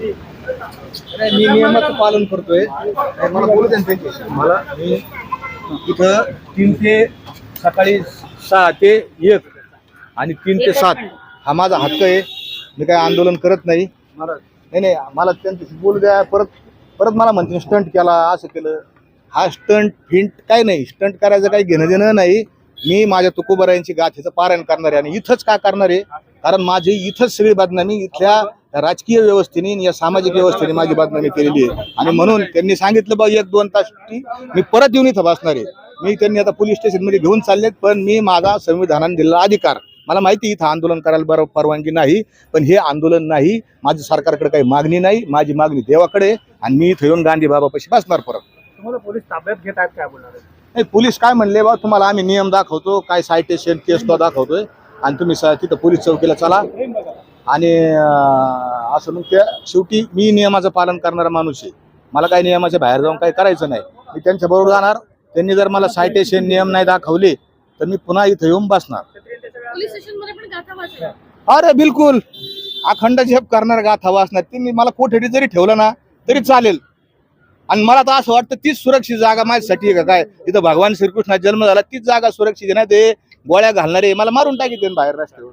नाही, मी नियमाचं पालन करतोय. मला बोलू द्या ना त्यांच्याशी. मला मी इथं तीन ते सकाळी सहा ते एक आणि तीन ते सात. हा माझा हक्क आहे. मी काय आंदोलन करत नाही. नाही नाही मला त्यांच्याशी बोलू द्या. परत परत मला म्हणते स्टंट केला असं केलं. हा स्टंट फिंट काय नाही. स्टंट करायचं काही घेणं देणं नाही. मी माझ्या तुकोबरायांची गाथेचं पारायण करणार आहे आणि इथंच का करणार? आहे कारण माझी इथंच सगळी बदनामी इथल्या राजकीय व्यवस्थेने या सामाजिक व्यवस्थेने माझी बदनामी केलेली आहे. आणि म्हणून त्यांनी सांगितलं बा एक दोन तास मी परत येऊन इथं बसणार आहे. मी त्यांनी आता पोलीस स्टेशनमध्ये घेऊन चाललेत पण मी माझा संविधानाने दिलेला अधिकार. मला माहिती इथं आंदोलन करायला बरं परवानगी नाही पण हे आंदोलन नाही. माझी सरकारकडे काही मागणी नाही माझी मागणी देवाकडे आणि मी इथं येऊन गांधी बाबापाशी बसणार परत. तुम्हाला पोलीस ताब्यात घेत आहेत काय बोलणार? नाही पोलीस काय म्हणले बा तुम्हाला आम्ही नियम दाखवतो काय सायटेशन केस तो दाखवतोय. आणि तुम्ही तिथं पोलीस चौकीला चला. आणि असं मग त्या शेवटी मी नियमाचं पालन करणारा माणूस आहे मला काही नियमाच्या बाहेर जाऊन काही करायचं नाही मी त्यांच्या बरोबर जाणार त्यांनी जर मला सायटेशन नियम नाही दाखवले तर मी पुन्हा इथं येऊन बसणार पोलीस स्टेशनमध्ये पण गाथा वाचल्या अरे बिलकुल अखंड झेप करणार गाथा वाचणार त्यांनी मला कोठडी जरी ठेवलं ना तरी चालेल आणि मला तर असं वाटतं तीच सुरक्षित जागा माझ्यासाठी आहे का काय इथं भगवान श्रीकृष्णाचा जन्म झाला तीच जागा सुरक्षित आहे ना ते गोळ्या घालणारे मला मारून टाकी बाहेर रस्त्यावर